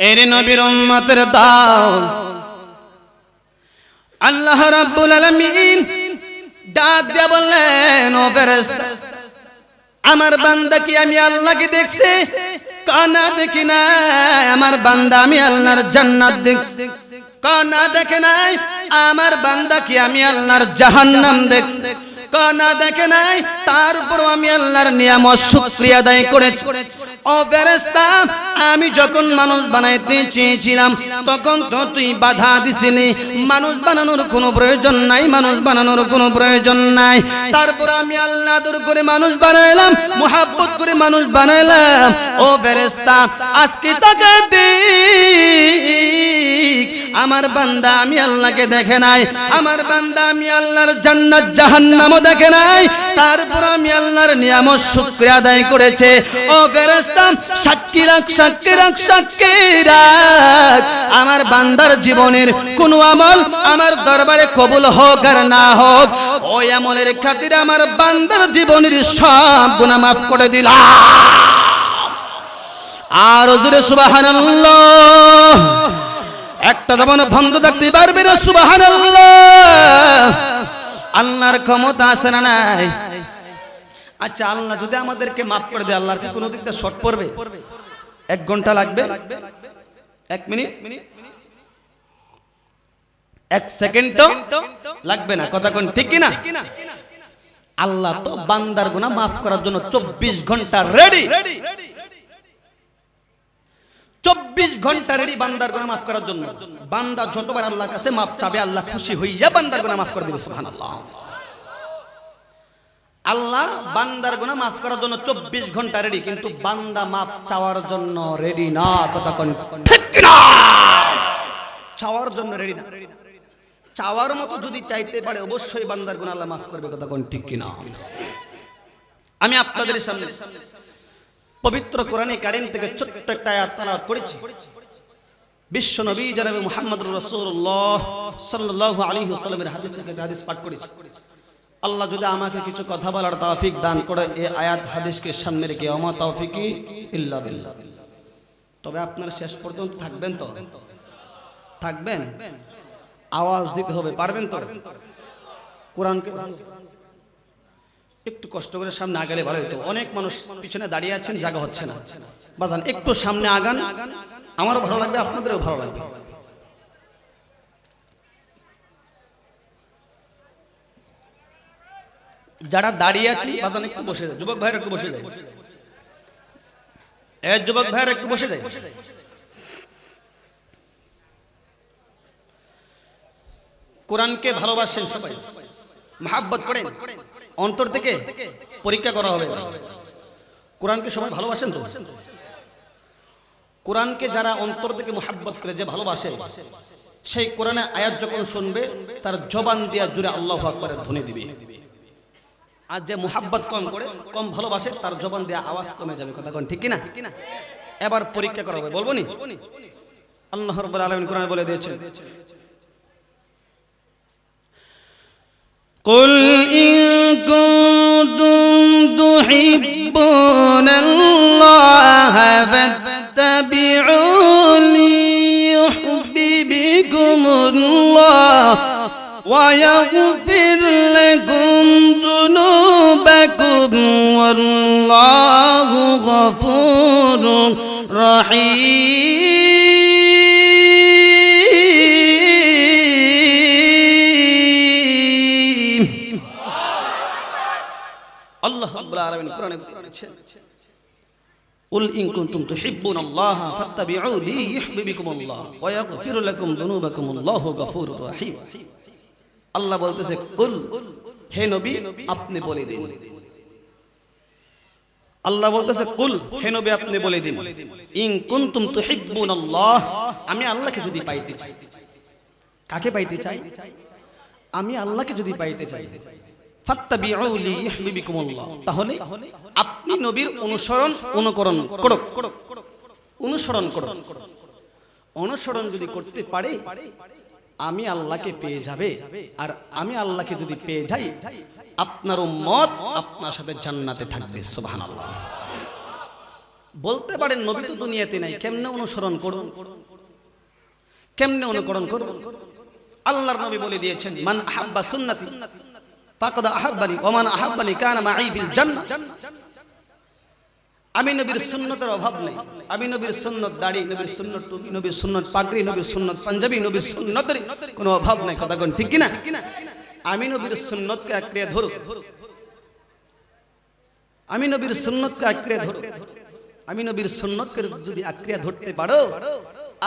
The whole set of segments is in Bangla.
এর নবীর উম্মতের দাও আল্লাহ রাব্বুল আলামিন ডাক দিয়ে বললেন, ও ফেরেশতা, আমার বান্দা কি আমি আল্লাহকে দেখছি? কানা দেখি না আমার বান্দা আমি আল্লাহর জান্নাত দেখছি। কানা দেখে নাই, আমার বান্দা কি আমি আল্লাহর জাহান্নাম দেখছি। কানা দেখে নাই তারপর আমি আল্লাহর নিয়ামত, শুকরিয়া আদায় করেছি। আমি যখন মানুষ বানাইতে চেয়েছিলাম, তখন তো তুই বাধা দিছিলি। মানুষ বানানোর কোনো প্রয়োজন নাই, মানুষ বানানোর কোনো প্রয়োজন নাই। তারপর আমি আল্লাহ দূর করে মানুষ বানাইলাম, মোহাব্বত করে মানুষ বানাইলাম। ও ফেরেশতা, আজকে তাকে দিক আমার বান্দা আমি আল্লাহকে দেখে নাই, আমার বান্দা আমি আল্লাহর জান্নাত, জাহান্নামও দেখে নাই। তারপর আমি আল্লাহর নিয়ামত শুকরিয়া আদায় করেছে। ও ফেরেশতা সাক্ষী রাখ সাক্ষী রাখ সাক্ষী রাখ। আমার বান্দার জীবনের কোন আমল আমার দরবারে কবুল হোক আর না হোক, ওই আমলের খাতিরে আমার বান্দার জীবনের সব গুনাহ মাফ করে দিলাম। আর জুড়ে সুবহানাল্লাহ। একটা দমন বন্ধ থাকতে পারবে না সুবহানাল্লাহ। আল্লাহর ক্ষমতা আছে না নাই? আচ্ছা আল্লাহ যদি আমাদেরকে মাফ করে দেয়, আল্লাহর কি কোনো দিক দিয়ে শর্ট পড়বে? এক ঘণ্টা লাগবে? এক মিনিট? এক সেকেন্ড লাগবে না। কথা কোন ঠিক কিনা? আল্লাহ তো বান্দার গুনাহ মাফ করার জন্য চব্বিশ ঘণ্টা রেডি চব্বিশ ঘণ্টা রেডি বান্দার গুনাহ মাফ করার জন্য। বান্দা যতবার আল্লাহর কাছে মাফ চাবে, আল্লাহ খুশি হইয়া বান্দার গুনাহ মাফ করে দেবে, সুবহানাল্লাহ। আল্লাহ বান্দার গুনাহ মাফ করার জন্য চব্বিশ ঘণ্টা রেডি কিন্তু বান্দা মাফ চাওয়ার জন্য রেডি না না চাওয়ার জন্য রেডি না। চাওয়ার মতো যদি চাইতে পারে, অবশ্যই বান্দার গুনাহ আল্লাহ মাফ করবে কোন ঠিক কিনা? আমি আপনাদের সামনে পবিত্র কোরআনে কারিম থেকে ছোট্ট একটা আয়াত করেছি। বিশ্ব নবী জনাবে মুহাম্মদুর রাসূলুল্লাহ সাল্লাল্লাহু আলাইহি ওয়াসাল্লামের হাদিস থেকে হাদিস পাঠ করেছি। আল্লাহ যদি আমাকে কিছু কথা বলার তৌফিক দান করে, এ আয়াত হাদিসকে সামনে রেখে আমা তৌফিকি ইল্লা বিল্লাহ। তবে আপনারা শেষ পর্যন্ত থাকবেন তো? থাকবেন? আওয়াজ দিতে হবে, পারবেন তো? কোরআনকে একটু কষ্ট করে সামনে আগালে ভালো হতো অনেক মানুষ পিছনে দাঁড়িয়ে আছেন জায়গা হচ্ছে না। বাজান, একটু সামনে আগান। আমারও ভালো লাগবে, আপনাদেরও ভালো লাগবে। যারা দাঁড়িয়ে আছি বাজান একটু বসে যায়। যুবক ভাইয়ের একটু বসে যায়। এ যুবক ভাইয়ের একটু বসে যায়। কোরআনকে ভালোবাসেন সবাই। মহাব্বত করেন। অন্তর থেকে পরীক্ষা করা হবে। কোরআনকে সবাই ভালোবাসেন তো? কোরআনকে যারা অন্তর থেকে মোহাব্বত করে যে ভালোবাসে, সেই কোরআনে আয়াত যখন শুনবে, তার জবান দিয়া জুড়ে আল্লাহ আকবরের ধ্বনি দিবে। আর যে মোহাব্বত কম করে কম ভালোবাসে তার জবান দিয়ে আওয়াজ কমে যাবে কথা কোন ঠিক কিনা এবার পরীক্ষা করা হবে বলবো নি আল্লাহ রব্বুল আলামিন কোরআন বলে দিয়েছেন قل إن كنتم تحبون الله فاتبعوني يحببكم الله ويغفر لكم ذنوبكم والله غفور رحيم আল্লাহ রাব্বুল আলামিন কোরআনে বলেছেন قل إن كنتم تحبون الله فاتبعوني يحببكم الله ويغفر لكم ذنوبكم الله غفور رحيم আল্লাহ বলতেছে কুল হে নবী আপনি বলে দিন আল্লাহ বলতেছে, কুল, হে নবী, আপনি বলে দিন। ইন কুনতুম তুহিব্বুন আল্লাহ আমি আল্লাহকে যদি পাইতে চাই। কাকে পাইতে চাই? আমি আল্লাহকে যদি পাইতে চাই। ফাত্তাবিউলি ইহবিবিকুমুল্লাহ তাহলে আপনি নবীর অনুসরণ, অনুকরণ করো অনুসরণ করো অনুসরণ যদি করতে পারে আমি আল্লাহকে পেয়ে যাবে। আর আমি আল্লাহকে যদি পেয়ে যাই আপনার মত আপনার সাথে জান্নাতে থাকবে। সুবহানাল্লাহ। বলতে পারেন নবী তো দুনিয়াতে নাই কেমনে অনুসরণ করুন? কেমনে অনুকরণ করুন? আল্লাহর নবী বলে দিয়েছেন মান আহাব্বা সুন্নাতি ফাকাদ আহাব্বানি ওয়া মান আহাব্বানি কানা মাই ফিল জান্নাহ। আমি নবীর সুন্নতের অভাব নেই। আমি নবীর সুন্নত দাড়ি, নবীর সুন্নত টুপি নবীর সুন্নত পাগড়ি, নবীর সুন্নত পাঞ্জাবি, নবীর সুন্নতের কোনো অভাব নাই, কথা কোন, ঠিক কিনা? আমি নবীর সুন্নতকে আঁকড়ে ধরুক। আমি নবীর সুন্নতকে আঁকড়ে ধরুক। আমি নবীর সুন্নতকে যদি আঁকড়ে ধরতে পারো,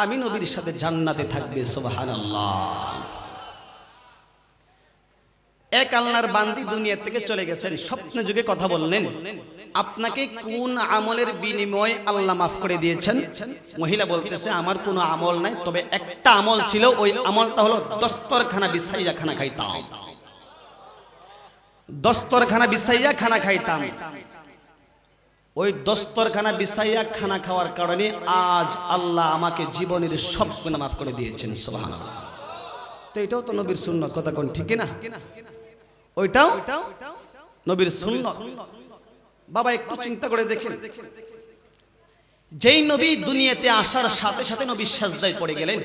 আমি নবীর সাথে জান্নাতে থাকবে, সুবহানাল্লাহ। এক আল্লাহর বান্দি দুনিয়া থেকে চলে গেছেন, স্বপ্ন যুগে কথা বললেন। আপনাকে কোন আমলের বিনিময়ে আল্লাহ মাফ করে দিয়েছেন? মহিলা বলতেছে, আমার কোনো আমল নাই, তবে একটা আমল ছিল, ওই আমলটা হলো দস্তরখানা বিছাইয়া খানা খাইতাম। দস্তরখানা বিছাইয়া খানা খাইতাম। ওই দস্তরখানা বিছাইয়া খানা খাওয়ার কারণে আজ আল্লাহ আমাকে জীবনের সব গুণা মাফ করে দিয়েছেন, সুবহানাল্লাহ। তো এটাও তো নবীর সুন্নত, কথা কোন ঠিক না ওইটাও নবীর সুন্নত। বাবা একটু চিন্তা করে দেখেন। যেই নবী দুনিয়াতে আসার সাথে সাথে নবী সাজদায় পড়ে গেলেন।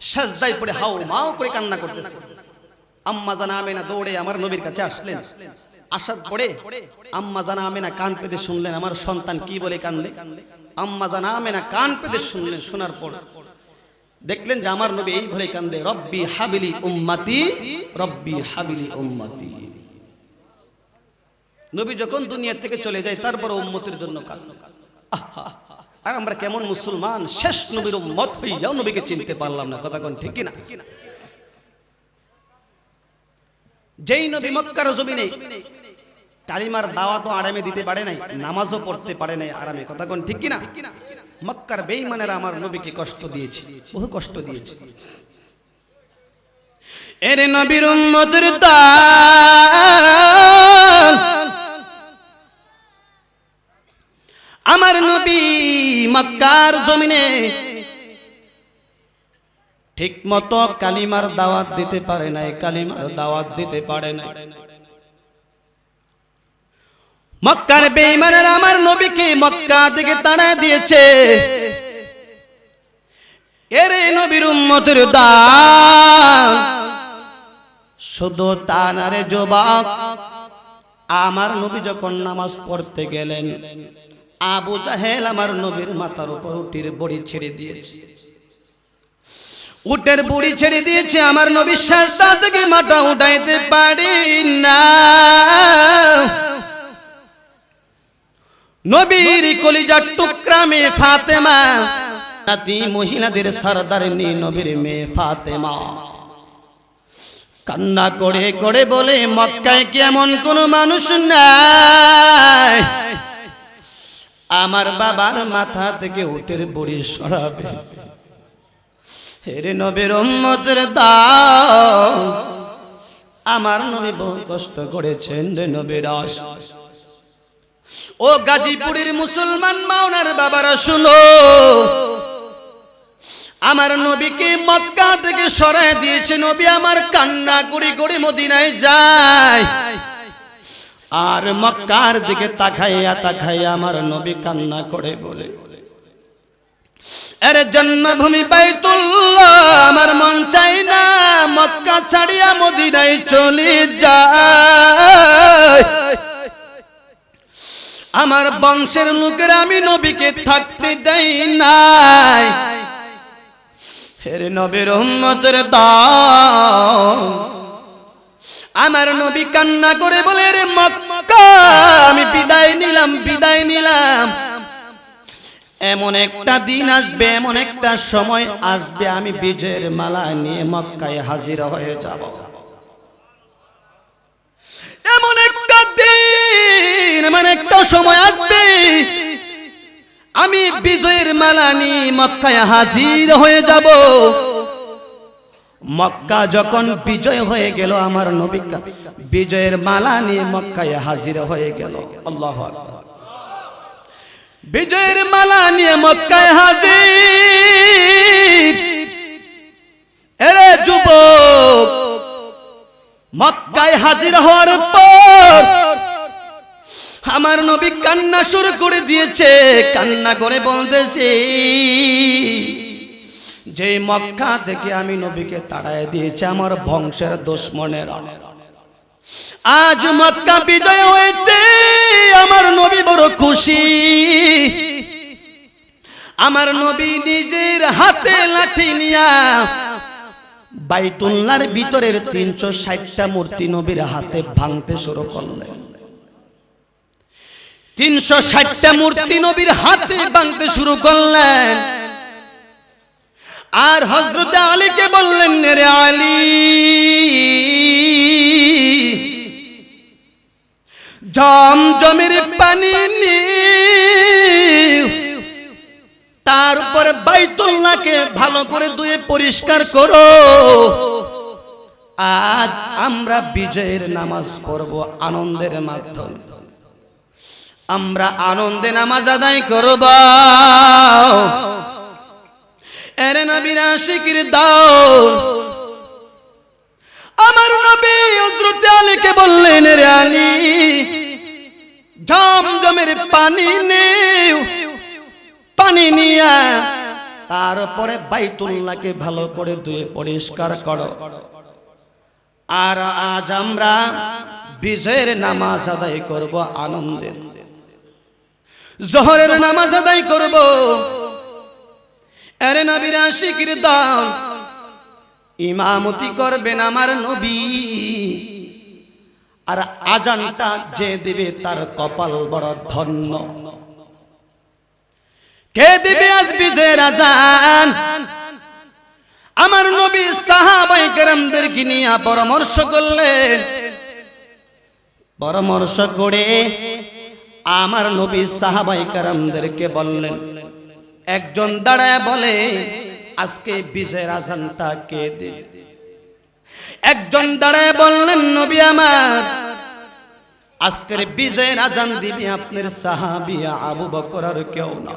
সাজদায় পড়ে হাও মাও করে কান্না করতেছে। আম্মা জানা আমেনা দৌড়ে আমার নবীর কাছে আসলেন। আসার পরে আম্মা জানা আমেনা কান পেতে শুনলেন আমার সন্তান কি বলে কান্দে? আম্মা জানা আমেনা কান পেতে শুনলেন। শোনার পর। দেখলেন যে আমার নবী এই ভরে কান্দে, রব্বি হাবিলি উম্মাতি, রব্বি হাবিলি উম্মাতি। নবী যখন দুনিয়া থেকে চলে যায় তারপর উম্মতের জন্য আহা! আর আমরা কেমন মুসলমান? শেষ নবীর উম্মত হইয়াও নবীকে চিনতে পারলাম না, কথা কোন ঠিক না যেই নবী মক্কার জমিনে কালিমার দাওয়া তো আরামে দিতে পারে নাই, নামাজও পড়তে পারে নাই আরামে। কথা কোন ঠিক কিনা? মক্কার বেঈমানেরা আমার নবীকে কষ্ট দিয়েছে, বহু কষ্ট দিয়েছে। এর নবীর উম্মতের আমার নবী মক্কার জমিনে ঠিক মতো কালিমার দাওয়াত দিতে পারে নাই, কালিমার দাওয়াত দিতে পারে নাই। মক্কার বেঈমানেরা আমার নবীকে মক্কা থেকে তাড়া দিয়েছে। এরে নবীর উম্মতের দান শুধু তা না রে যুবক, আমার নবী যখন নামাজ পড়তে গেলেন, আবু জাহেল আমার নবীর মাথার উপর উটির বড়ি ছেড়ে দিয়েছে। উটের বুড়ি ছেড়ে দিয়েছে, আমার নবীর সাজদা থেকে মাথা উঠাইতে পারি না। নবীর কলিজার টুকরা মেয়ে ফাতেমা। নাতি মহিলাদের সরদার নি নবীর মেয়ে ফাতেমা। কান্না করে করে বলে মক্কায় কেমন কোন মানুষ নাই? আমার বাবার মাথা থেকে উটের বুড়ি সরাবে। হেরে নবীর উম্মতের দাও। আমার নবী বহু কষ্ট করেছেন রে নবীর আশ। ও গাজীপুরের মুসলমান মাওনার বাবারা শুনো। আমার নবীকে মক্কা থেকে সরায় দিয়েছে নবী, আমার কান্না করি করে মদিনায় যায়। আর মক্কার দিকে তাকাইয়া তাকাইয়া আমার নবী কান্না করে বলে, এর জন্মভূমি বাইতুল্লাহ, আমার মন চাই না মক্কা ছাড়িয়া মদিনায় চলে যায়। আমার বংশের লোকের আমি নবীকে থাকতে দেই নাই। হেরে নবীর উম্মতের দাও আমার নবী কান্না করে বলে, রে মক্কা, আমি বিদায় নিলাম বিদায় নিলাম। এমন একটা দিন আসবে, এমন একটা সময় আসবে, আমি বিজয়ের মালা নিয়ে মক্কায় হাজির হয়ে যাব এমন একটা দিন এমন একটা সময় আসবে? আমি বিজয়ের মালা নিয়ে মক্কায় হাজির হয়ে যাব। মক্কা যখন বিজয় হয়ে গেল আমার নবিকা বিজয়ের মালা মক্কায় হাজির হয়ে গেল। আল্লাহ বিজয়ের মালা নিয়ে মক্কায় হাজির। এরে যুবক, মক্কায় হাজির হওয়ার পর আমার নবী কান্না শুরু করে দিয়েছে, কান্না করে বলতেছে, যে মক্কা থেকে আমি নবীকে তাড়ায় দিয়েছি, আমার বংশের দুশ্মনেরা। আজ মক্কা বিজয় হয়েছে, আমার নবী বড় খুশি। আমার নবী নিজের হাতে লাঠি নিয়া বাইতুল্লার ভিতরের তিনশো ষাটটা মূর্তি নবীর হাতে ভাঙতে শুরু করলেন। তিনশো ষাটটা মূর্তি নবীর হাতে ভাঙতে শুরু করলেন। আর হজরত আলীকে বললেন রে আলী, জমজমের পানি নিয়ে তারপরে বাইতুল্লাহকে ভালো করে ধুয়ে পরিষ্কার করো। আজ আমরা বিজয়ের নামাজ পড়ব আনন্দের মাধ্যমে। আমরা আনন্দে নামাজ আদায় করব। এর নবীর আশিকির দাও। আমার নবী হযরত বললেন রে আলী জমজমের পানি নেও, পানি নিয়া, তারপরে বাইতুল্লাহকে ভালো করে ধুয়ে পরিষ্কার করো। আর আজ আমরা বিজয়ের নামাজ আদায় করব আনন্দের জহরের নামাজ আদায় করব। আরে নবীর আশিকির দল ইমামতি করবেন আমার নবী। আর আজানটা যে দেবে তার কপাল বড় ধন্য। কে দিবে আজ বিজয়ের আজান? আমার নবী সাহাবাই কেরামদেরকে নিয়ে পরামর্শ করলেন। পরামর্শ করে আমার নবী সাহাবাই কেরামদেরকে বললেন, একজন দাঁড়ায় বলে, আজকে বিজয়ের আজানটা কে দিবে? একজন দাঁড়ায় বললেন, নবী আমার, আজকের বিজয়ের আজান দিবি আপনার সাহাবিয়া আবু বকর আর কেউ না।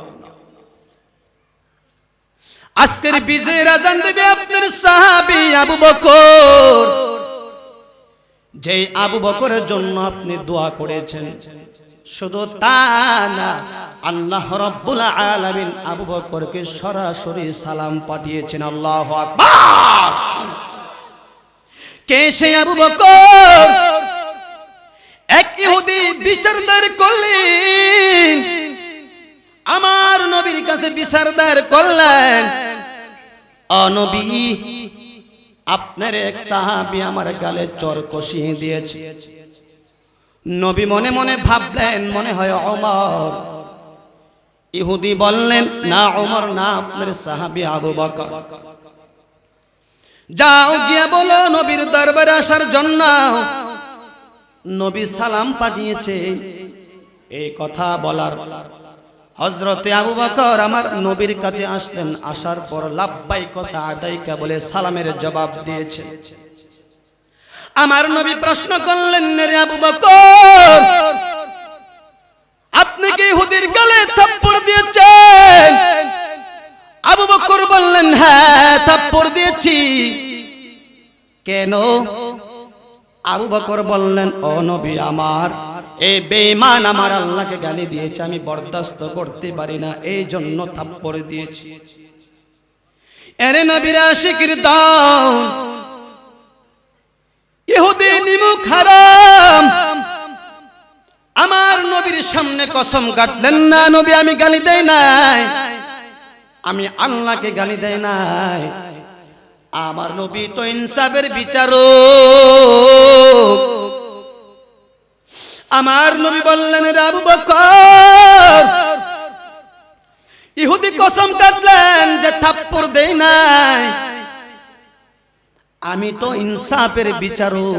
আজকের বিজয়ের আজান দেবে আপনার সাহাবি আবু বকর। যে আবু বকরের জন্য আপনি দোয়া করেছেন শুধু তা না, আল্লাহ রব্বুল আলামিন আবু বকরকে সরাসরি সালাম পাঠিয়েছেন, আল্লাহ আকবার। কে সে আবু বকর? এক ইহুদি বিচারদার করলেন, আমার নবীর কাছে বিচারদার করলেন। অনবী আপনার এক সাহাবি আমার গালে চর কষিয়ে দিয়েছে। নবী মনে মনে ভাবলেন, মনে হয় অমর ইহুদি বললেন, না অমর না আপনার সাহাবি আবু বকর। যাও গিয়া বলো নবীর দরবারে আসার জন্য। নবী সালাম পাঠিয়েছে। এই কথা বলার হজরতে আবু বকর আমার নবীর কাছে আসলেন, আসার পর লাভবাই কষা আদাইকা বলে সালামের জবাব দিয়েছে। আমার নবী প্রশ্ন করলেন রে আবু বকর, আপনি কি হুদির গালে থাপ্পড় দিয়েছেন? আবু বকর বললেন হ্যাঁ থাপ্পড় দিয়েছি। কেন? আবু বকর বললেন, ও নবী আমার এই বেঈমান আমার আল্লাহকে গালি দিয়েছে, আমি বরদাস্ত করতে পারি না, এই জন্য থাপ্পড় দিয়েছি। এরে নবীর আশিকির দাও। ইহুদি নিমুখ হারাম। আমার নবীর সামনে কসম কাটলেন না নবী আমি গালি দেই নাই। আমি আল্লাহকে গালি দেই নাই। আমার নবী তো ইনসাফের বিচারো আমার নবী বললেন আবু বকর ইহুদি কসম কাটলেন যে থাপ্পড় দেই নাই। আমি তো ইনসাফের বিচারক।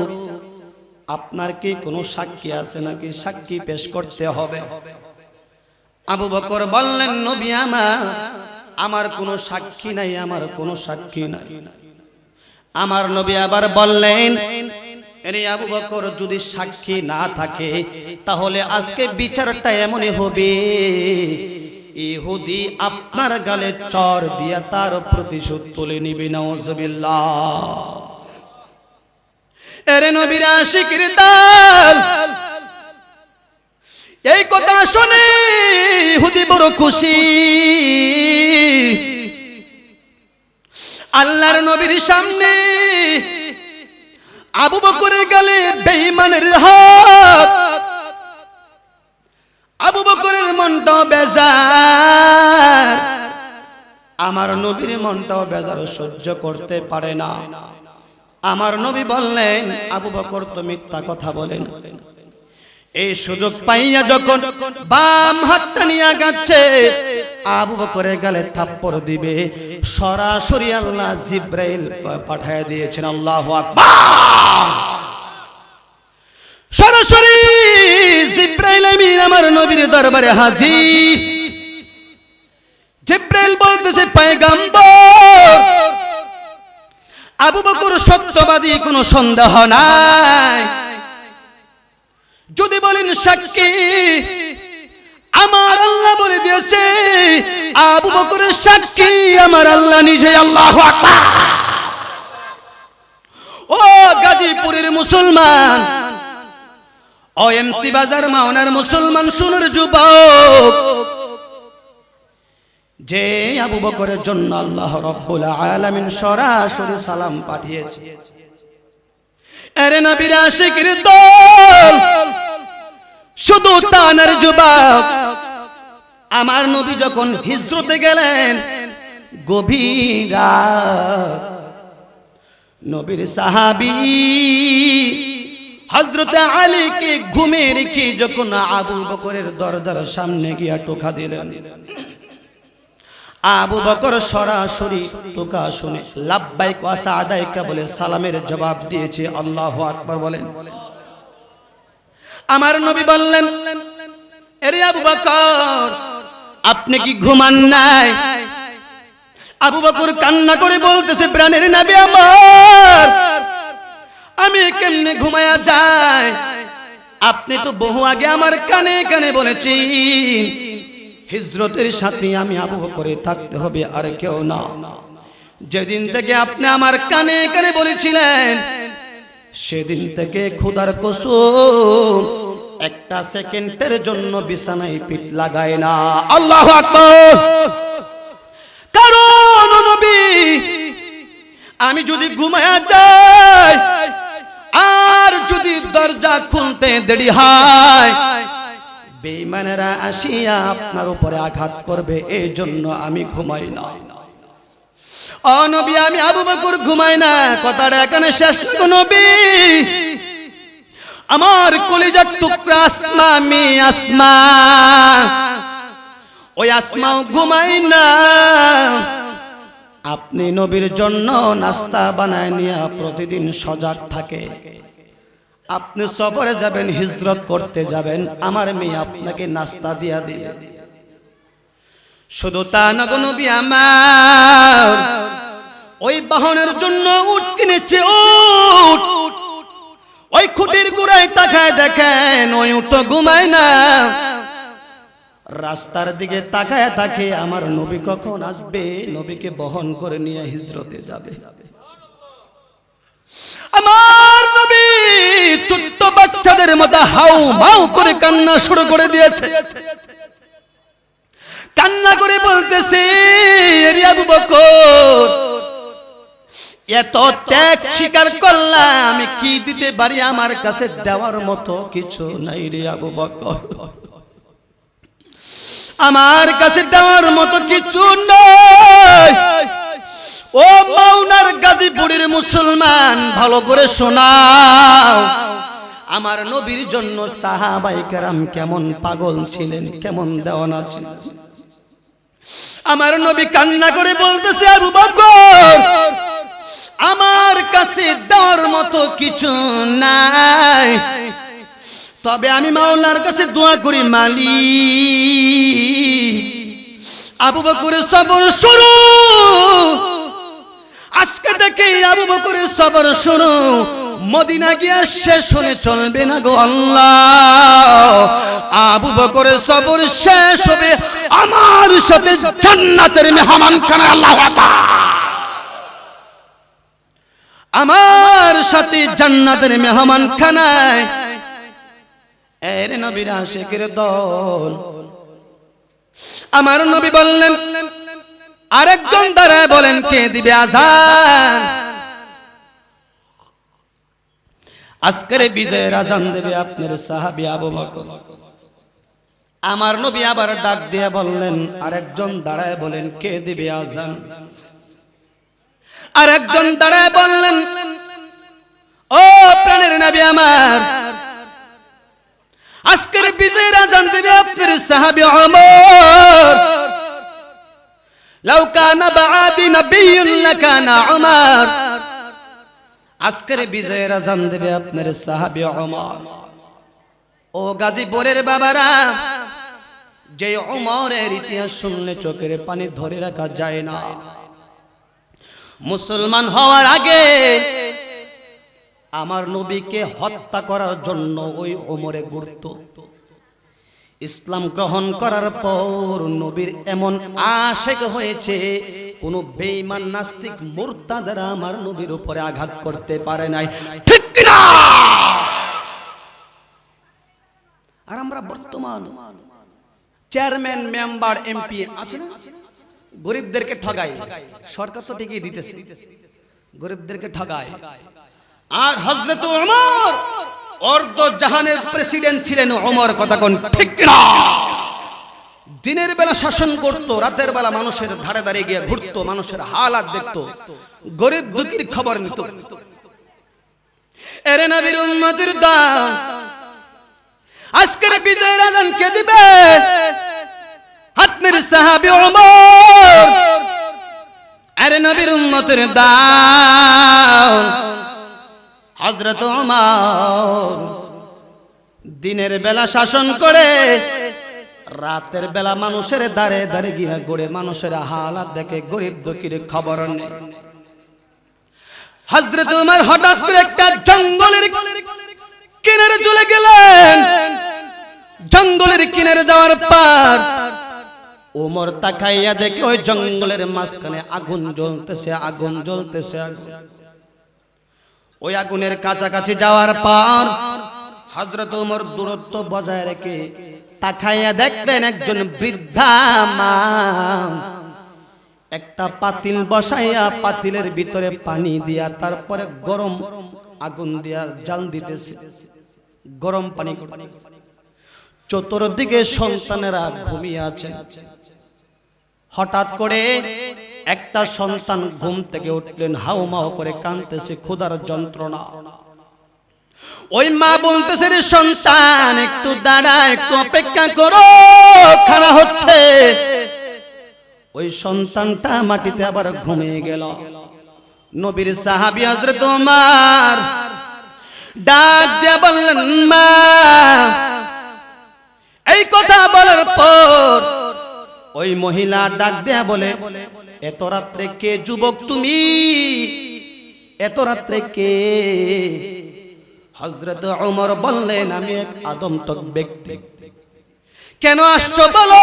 আপনার কি কোনো সাক্ষী আছে নাকি সাক্ষী পেশ করতে হবে? আবু বকর বললেন নবী আমার আমার কোনো সাক্ষী নাই আমার কোনো সাক্ষী নাই। আমার নবী আবার বললেন এরে আবু বকর যদি সাক্ষী না থাকে তাহলে আজকে বিচারটা এমনই হবে। ইহুদি আপনার গালে চর দিয়া তার প্রতিশোধ তুলে নিবি এই কথা শুনে ইহুদি বড় খুশি। আল্লাহর নবীর সামনে আবু বকরের গেলে বেঈমানের হাত। আবু বকরের মনটাও বেজার। আমার নবীর মনটাও বেজার সহ্য করতে পারে না। আমার নবী বললেন, আবু বকর, তো মিথ্যা কথা বলেন। এই সুযোগ পাইয়া যখন বাম হাতটা নিয়ে যাচ্ছে আবু বকরের গালে থাপ্পড় দিবে। সরাসরি আল্লাহ জিব্রাইল পাঠায় দিয়েছেন, আল্লাহ আকবার! সরাসরি জিব্রাইল আমিন আমার নবীর দরবারে হাজির। জিব্রাইল বলতেছে, পয়গাম্বর, আবু বকর সত্যবাদী, কোনো সন্দেহ নাই। যদি বলেন সাক্ষী, আমার আল্লাহ বলে দিয়েছে, আবু বকরের সাক্ষী আমার আল্লাহ নিজে আল্লাহ ও গাজীপুরের মুসলমান ও এমসি বাজার মাওনার মুসলমান শুনুর যুবক। যে আবু বকরের জন্য আল্লাহ রব্বুল আলামিন সরাসরি সালাম পাঠিয়েছে। আরে নবীর আশিকের দল, শুধু তানার যুবক, আমার নবী যখন হিজরতে গেলেন, গভীর নবীর সাহাবী হজরত আলীকে ঘুমে রেখে যখন আবু বকরের দরজার সামনে গিয়া টোকা দিলেন? আবু বকর সরাসরি টোকা শুনে লাব্বাই কাসা আদায়কা বলে সালামের জবাব দিয়েছে, আল্লাহ আকবার বলেন। আমার নবী বললেন, এরে আবু বকর, আপনি কি ঘুমান নাই? আবু বকর কান্না করে বলতেছে, প্রাণের নবী আমার আমি কেমনে ঘুমায়া যাই? আপনি তো বহু আগে আমার কানে কানে বলেছেন, হিজরতের সাথে আমি আবু করে থাকতে হবে আর কেউ না। যেদিন থেকে আপনি আমার কানে কানে বলেছিলেন, সেদিন থেকে খুদার কসুম, একটা সেকেন্ডের জন্য বিছানায় পিঠ লাগায় না। আল্লাহ কারণ আমি যদি ঘুমায়া যাই যদি দরজা খুলতে দেরি হয়, বেঈমানেরা আসিয়া আপনার উপরে আঘাত করবে এই জন্য আমি ঘুমাই না। ও নবী, আমি আবু বকর ঘুমাই না, কথাটা এখানে শেষ নবী। আমার কলিজার টুকরা আসমা আমি আসমা। ওই আসমাও ঘুমাই না। আপনি নবীর জন্য নাস্তা বানায় নিয়ে প্রতিদিন সজাগ থাকে। আপনি সফরে যাবেন, হিজরত করতে যাবেন, আমার মেয়ে আপনাকে নাস্তা দিয়া দিবে। শুধু তা নগ নবী আমার, ওই বাহনের জন্য উট কিনেছে, উট। ওই খুঁটির গুড়ায় তাকায় দেখেন, ওই তো ঘুমায় না। রাস্তার দিকে তাকায় থাকে আমার নবী কখন আসবে? নবীকে বহন করে নিয়ে হিজরতে যাবে। আমার নবী ছোট্ট বাচ্চাদের মতো হাউ মাউ করে কান্না শুরু করে দিয়েছে। কান্না করে বলতেছে এত ত্যাগ স্বীকার করলাম আমি কি দিতে পারি আমার কাছে দেওয়ার মতো কিছু নাই রে আবু বকর। আমার কাছে দেওয়ার মতো কিছু নয় ও মাওনার গাজীপুরের মুসলমান, ভালো করে শোনাও। আমার নবীর জন্য সাহাবাই কেরাম কেমন পাগল ছিলেন, কেমন দেওয়ানা ছিলেন। আমার নবী কান্না করে বলতেছে, আবু বকর, আমার কাছে দেওয়ার মতো কিছু নাই। তবে আমি মাওলার কাছে দোয়া করি মালি আবু বকরের সবর শুরু। আজকে থেকে আবু বকরের সবর শুরু। মদিনা গিয়া শেষ হলে চলবে না গো আল্লাহ। আবু বকরের সবর শেষ হবে আমার সাথে জান্নাতের মেহমান খানা আল্লাহ আমার সাথে জান্নাতের মেহমান খানায় এর নবীর আশেকের দল। আমার নবী বললেন আরেকজন দাঁড়ায় বলেন, কে দিবে আজান? আজকের বিজয়ের আজান দেবে আপনার সাহাবি আবু বকর। আমার নবী আবার ডাক দিয়ে বললেন, আরেকজন দাঁড়ায় বলেন, কে দিবে আজান? আরেকজন দাঁড়ায় বললেন, ও প্রাণের নবী আমার, আজকের বিজয়ের আজান দেবে আপনার সাহাবি ওমর আজকের বিজয়ের আজান দেবে আপনার সাহাবি ওমর ও গাজীপুরের বাবারা, যে ওমরের ইতিহাস শুনলে চোখের পানি ধরে রাখা যায় না। মুসলমান হওয়ার আগে আমার নবীকে হত্যা করার জন্য ওই ওমরে গুরুত্ব। ইসলাম গ্রহণ করার পর নবীর এমন আশেক হয়েছে, কোন বেঈমান নাস্তিক মুরতাদরা আমার নবীর উপরে আঘাত করতে পারে নাই। ঠিক কিনা? আর আমরা বর্তমান চেয়ারম্যান, মেম্বার, এমপি আছে না? গরিবদেরকে ঠগাই সরকার তো ঠিকই দিতেছে। গরিবদেরকে ঠগায়। আর হজরত ওমর অর্ধ জাহানের প্রেসিডেন্ট ছিলেন ওমর, কথা কোন ঠিক না দিনের বেলা শাসন করত, রাতের বেলা মানুষের ধারে ধারে গিয়ে ঘুরতো, মানুষের হালাত দেখত, গরিব দুঃখীর খবর নিত। এরে নবীর উম্মতির দাম আজকের বিজয়ের আজান কে দিবে হাতমের সাহাবি ওমর। আরে নবীর উম্মতের দাও হজরত ওমর দিনের বেলা শাসন করে, রাতের বেলা মানুষের দাঁড়ে দাঁড়ে গিয়া গড়ে মানুষের হালাত দেখে গরিব দুঃখীর খবর নেই হজরত উমর হঠাৎ করে একটা জঙ্গলের কিনারে চলে গেলেন জঙ্গলের কিনারে যাওয়ার পর ওমর তাকাইয়া দেখে ওই জঙ্গলের মাঝখানে আগুন জ্বলতেছে আগুন জ্বলতেছে, আগুন। ওই আগুনের কাছাকাছি যাওয়ার পর হজরত উমর দূরত্ব বজায় রেখে তাকাইয়া দেখলেন একজন বৃদ্ধা মা একটা পাতিল বসাইয়া পাতিলের ভিতরে পানি দিয়া তারপরে গরম আগুন দিয়া জাল দিতেছে। গরম পানি চতুর্দিকে সন্তানেরা ঘুমিয়ে আছে। হঠাৎ করে একটা সন্তান ঘুম থেকে উঠলেন হাউ মাউ করে কাঁদতেছে, ক্ষুধার যন্ত্রণা। ওই মা বলতেছে, রে সন্তান, একটু দাঁড়া, একটু অপেক্ষা করো, খানা হচ্ছে। ওই সন্তানটা মাটিতে আবার ঘুমিয়ে গেল। নবীর সাহাবি হজরত তোমার ডাক দিয়ে বললেন, মা, এই কথা বলার পর ওই মহিলা ডাক দেয়া বলে, এত রাত্রে কে যুবক তুমি? এত রাত্রে কে? হজরত ওমর বললেন, আমি এক আদমতক ব্যক্তি। কেন আসছো বলো?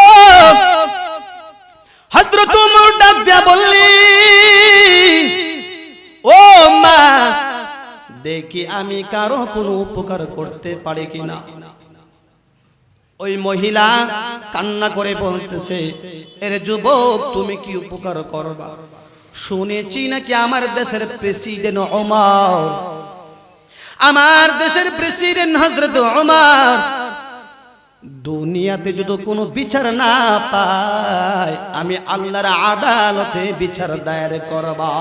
হজরত ওমর ডাক দেয়া বললি, ও মা, দেখি আমি কারও কোনো উপকার করতে পারি কিনা? ওই মহিলা কান্না করে বলতেছে, এর যুবক, তুমি কি উপকার করবা? শুনেছি নাকি আমার দেশের প্রেসিডেন্ট ওমর। আমার দেশের প্রেসিডেন্ট হজরত ওমর। দুনিয়াতে যদি কোনো বিচার না পায়, আমি আল্লাহর আদালতে বিচার দায়ের করবা।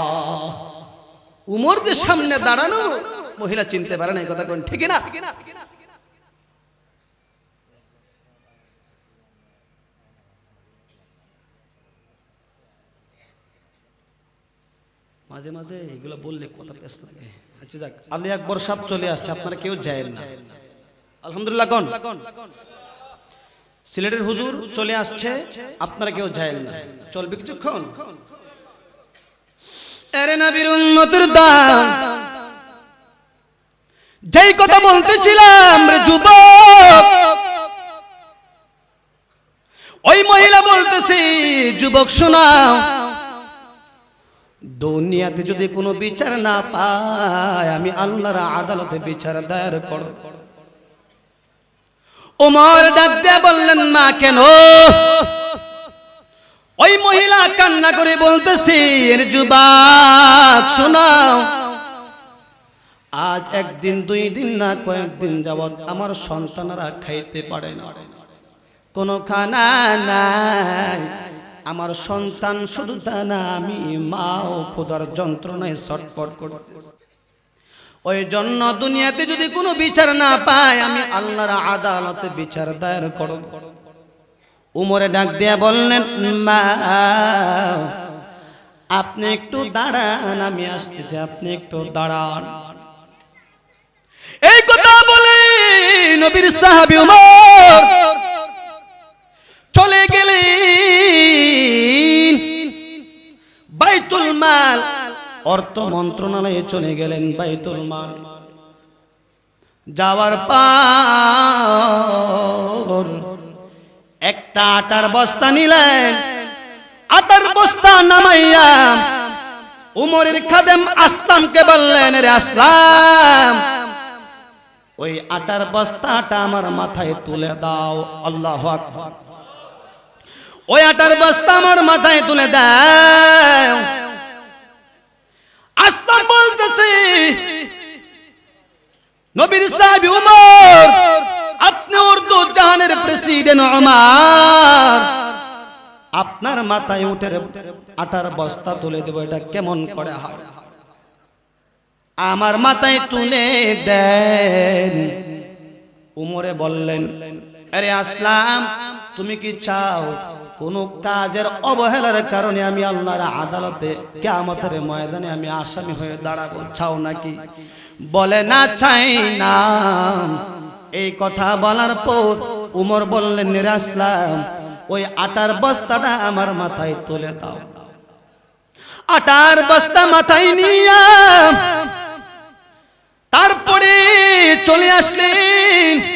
উমরদের সামনে দাঁড়ানো? মহিলা চিনতে পারে না, এই কথা কোন ঠিক না? মাঝে মাঝে এগুলো বললে কথা পেস লাগে। আচ্ছা যাক। আলী আকবর সাহেব চলে আসছে আপনারা কেউ যায় না। আলহামদুলিল্লাহ কোন। সিলেটের হুজুর চলে আসছে আপনারা কেউ যায় না। চলবে কিছুক্ষণ আরে নবীর উম্মতের দাম যেই কথা বলতেছিলাম রে যুবক ওই মহিলা বলতেছি যুবক শোনাও। দুনিয়াতে যদি কোনো বিচার না পায়, আমি আল্লাহর আদালতে বিচার দায়ের করব। উমর ডাক দিয়ে বললেন, মা, কেন? ওই মহিলা কান্না করে বলতেছি, এর যুবাক শোনাও আজ একদিন, দুই দিন না, কয়েকদিন যাবৎ আমার সন্তানরা খাইতে পারে না। কোনো খানা নাই। আমার সন্তান, শুধু তা না, আমি মাও খোদার যন্ত্রণায় ছটফট করতে ওই জন্য দুনিয়াতে যদি কোনো বিচার না পায়, আমি আল্লাহর আদালতে বিচার দায়ের করব। উমরে ডাক দিয়া বললেন, মা, আপনি একটু দাঁড়ান, আমি আসতেছি, আপনি একটু দাঁড়ান। এই কথা বলে নবীর সাহাবী উমর মাল। অর্থ মন্ত্রণালয়ে চলে গেলেন বাইতুল মাল। যাওয়ার পর একটা আটার বস্তা নিলেন। আটার বস্তা নামাইয়া উমরের খাদেম আসলামকে বললেন, রে আসলাম, ওই আটার বস্তাটা আমার মাথায় তুলে দাও, আল্লাহ ওই আটার বস্তা আমার মাথায় তুলে দাও। আসলাম বলতেছি? নবীর সাহেব উমর আপনি উর্দু জাহানের প্রেসিডেন্ট ওমর আপনার মাথায় উঠে আটার বস্তা তুলে দেব এটা কেমন করে হয়? আমার মাথায় তুলে দেন। উমরে বললেন আরে আসলাম তুমি কি চাও কোন কাজের অবহেলার কারণে আমি আল্লাহর আদালতে কেয়ামতের ময়দানে আমি আসামি হয়ে দাঁড়াবো। চাও নাকি? বলে, না চাই না। এই কথা বলার পর উমর বললেন রে আসলাম ওই আটার বস্তাটা আমার মাথায় তুলে দাও। আটার বস্তা মাথায় নিয়া তারপরে চলে আসলেন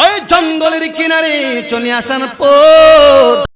ওই জঙ্গলের কিনারে চলে আসার পর